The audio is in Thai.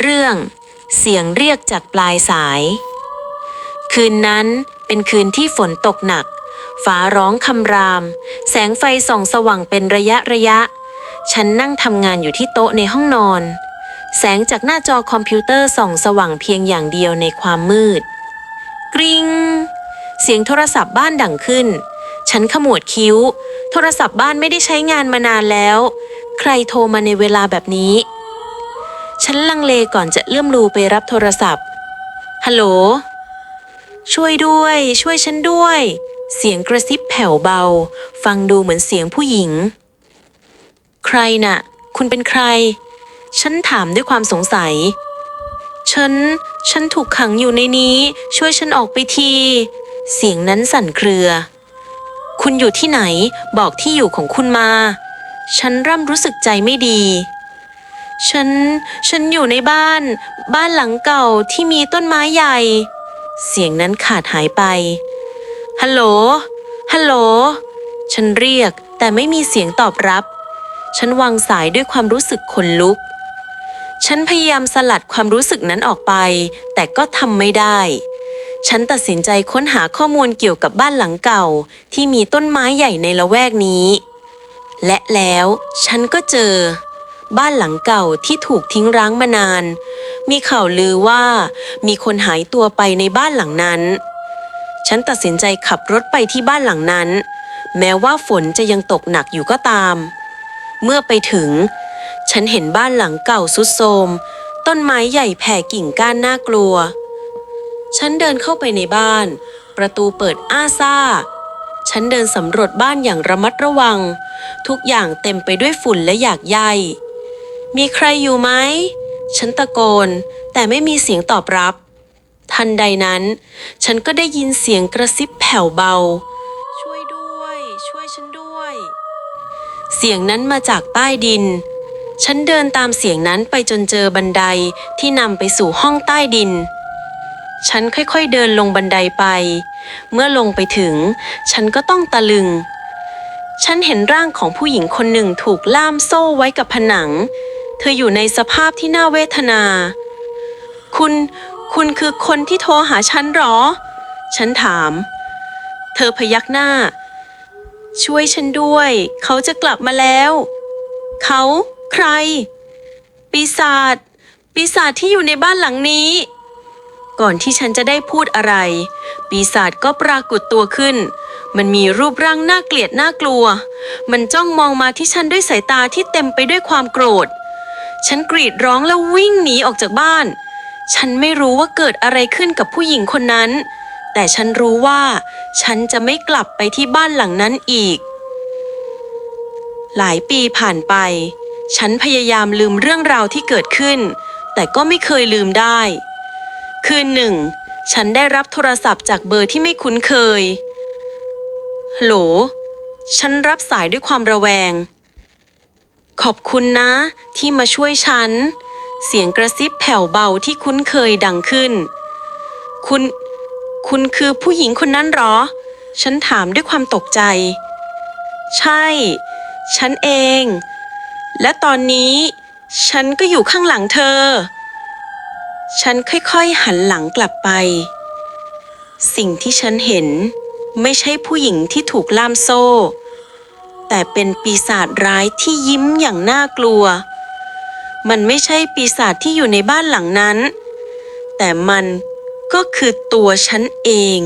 เรื่อง เสียงเรียกจากปลายสาย คืนนั้นเป็นคืนที่ฝนตกหนัก ฟ้าร้องคำราม แสงไฟส่องสว่างเป็นระยะระยะ ฉันนั่งทำงานอยู่ที่โต๊ะในห้องนอน แสงจากหน้าจอคอมพิวเตอร์ส่องสว่างเพียงอย่างเดียวในความมืด กริงเสียงโทรศัพท์บ้านดังขึ้น ฉันขมวดคิ้ว โทรศัพท์บ้านไม่ได้ใช้งานมานานแล้ว ใครโทรมาในเวลาแบบนี้ ฉันลังเลก่อนจะเอื้อมรูไปรับโทรศัพท์ ฮัลโหล ช่วยด้วย ช่วยฉันด้วย เสียงกระซิบแผ่วเบา ฟังดูเหมือนเสียงผู้หญิง ใครน่ะ คุณเป็นใคร ฉันถามด้วยความสงสัย ฉัน ฉันถูกขังอยู่ในนี้ ช่วยฉันออกไปที เสียงนั้นสั่นเครือ คุณอยู่ที่ไหน บอกที่อยู่ของคุณมา ฉันเริ่มรู้สึกใจไม่ดี ฉัน ฉันอยู่ในบ้าน บ้านหลังเก่าที่มีต้นไม้ใหญ่ เสียงนั้นขาดหายไป ฮัลโหล ฮัลโหล ฉันเรียกแต่ไม่มีเสียงตอบรับ ฉันวางสายด้วยความรู้สึกขนลุก ฉันพยายามสลัดความรู้สึกนั้นออกไป แต่ก็ทำไม่ได้ ฉันตัดสินใจค้นหาข้อมูลเกี่ยวกับบ้านหลังเก่า ที่มีต้นไม้ใหญ่ในละแวกนี้ และแล้วฉันก็เจอ บ้านหลังเก่าที่ถูกทิ้งร้างมานาน มีข่าวลือว่ามีคนหายตัวไปในบ้านหลังนั้น ฉันตัดสินใจขับรถไปที่บ้านหลังนั้น แม้ว่าฝนจะยังตกหนักอยู่ก็ตาม เมื่อไปถึง ฉันเห็นบ้านหลังเก่าสุดโทมต้นไม้ใหญ่แผ่กิ่งก้านน่ากลัว ฉันเดินเข้าไปในบ้าน ประตูเปิดอ้าซ่า ฉันเดินสำรวจบ้านอย่างระมัดระวัง ทุกอย่างเต็มไปด้วยฝุ่นและหยากใย มีใครอยู่ไหม ฉันตะโกน แต่ไม่มีเสียงตอบรับ ทันใดนั้น ฉันก็ได้ยินเสียงกระซิบแผ่วเบา ช่วยด้วย ช่วยฉันด้วย เสียงนั้นมาจากใต้ดิน ฉันเดินตามเสียงนั้นไปจนเจอบันไดที่นำไปสู่ห้องใต้ดิน ฉันค่อยๆเดินลงบันไดไป เมื่อลงไปถึง ฉันก็ต้องตะลึงฉันเห็นร่างของผู้หญิงคนหนึ่งถูกล่ามโซ่ไว้กับผนัง เธออยู่ในสภาพที่น่าเวทนา คุณ คุณคือคนที่โทรหาฉันหรอ ฉันถาม เธอพยักหน้า ช่วยฉันด้วย เขาจะกลับมาแล้ว เขาใคร ปีศาจ ปีศาจที่อยู่ในบ้านหลังนี้ ก่อนที่ฉันจะได้พูดอะไร ปีศาจก็ปรากฏตัวขึ้น มันมีรูปร่างน่าเกลียดน่ากลัว มันจ้องมองมาที่ฉันด้วยสายตาที่เต็มไปด้วยความโกรธ ฉันกรีดร้องแล้ววิ่งหนีออกจากบ้าน ฉันไม่รู้ว่าเกิดอะไรขึ้นกับผู้หญิงคนนั้น แต่ฉันรู้ว่า ฉันจะไม่กลับไปที่บ้านหลังนั้นอีก หลายปีผ่านไป ฉันพยายามลืมเรื่องราวที่เกิดขึ้น แต่ก็ไม่เคยลืมได้ คืนหนึ่ง ฉันได้รับโทรศัพท์จากเบอร์ที่ไม่คุ้นเคยฮัลโหล ฉันรับสายด้วยความระแวง ขอบคุณนะ ที่มาช่วยฉัน เสียงกระซิบแผ่วเบาที่คุ้นเคยดังขึ้น คุณ คุณคือผู้หญิงคนนั้นหรอ ฉันถามด้วยความตกใจ ใช่ ฉันเอง และตอนนี้ ฉันก็อยู่ข้างหลังเธอ ฉันค่อยๆหันหลังกลับไป สิ่งที่ฉันเห็น ไม่ใช่ผู้หญิงที่ถูกล่ามโซ่ แต่เป็นปีศาจร้ายที่ยิ้มอย่างน่ากลัว มันไม่ใช่ปีศาจที่อยู่ในบ้านหลังนั้น แต่มันก็คือตัวฉันเอง